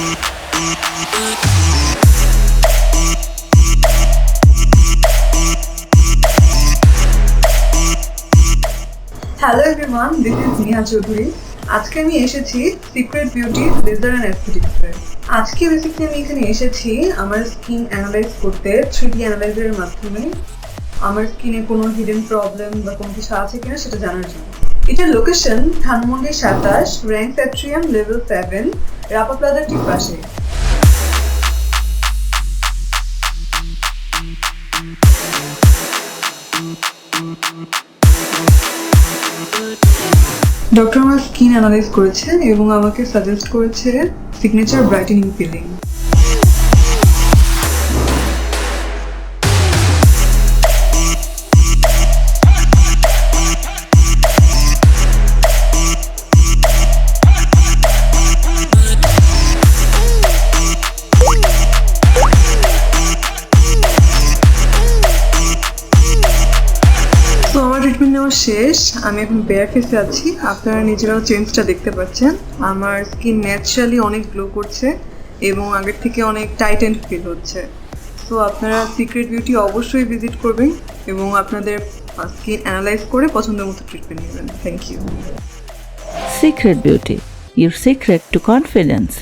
Hello everyone this is Neha Chowdhury আজকে আমি এসেছি সিক্রেট বিউটি লেজার অ্যান্ড অ্যাস্থেটিক্সে আজকে বেসিক্যালি আমি এখানে এসেছি আমার স্কিন অ্যানালাইজ করতে থ্রি ডি অ্যানালাইজারের মাধ্যমে। আমার স্কিনে কোনো হিডেন প্রবলেম বা কোনো কিছু আছে কিনা সেটা জানার জন্য। এটার লোকেশন ধানমন্ডি সাতাশ র্যাঙ্ক ফ্যাক্ট্রিয়াম লেভেল সেভেন রাপা প্লাজার ঠিক পাশে। ডক্টর আমার স্কিন অ্যানালাইজ করেছেন এবং আমাকে সাজেস্ট করেছে সিগনেচার ব্রাইটেনিং পিলিং ট্রিটমেন্ট নেওয়া শেষ। আমি এখন বেয়ার ফেসে আছি। আপনারা নিজেরাও চেঞ্জটা দেখতে পাচ্ছেন। আমার স্কিন ন্যাচারালি অনেক গ্লো করছে এবং আগের থেকে অনেক টাইট অ্যান্ড ফিল হচ্ছে। সো আপনারা সিক্রেট বিউটি অবশ্যই ভিজিট করবেন এবং আপনাদের স্কিন অ্যানালাইজ করে পছন্দ মতো ট্রিটমেন্ট নেবেন। Thank you Secret Beauty, your secret to confidence.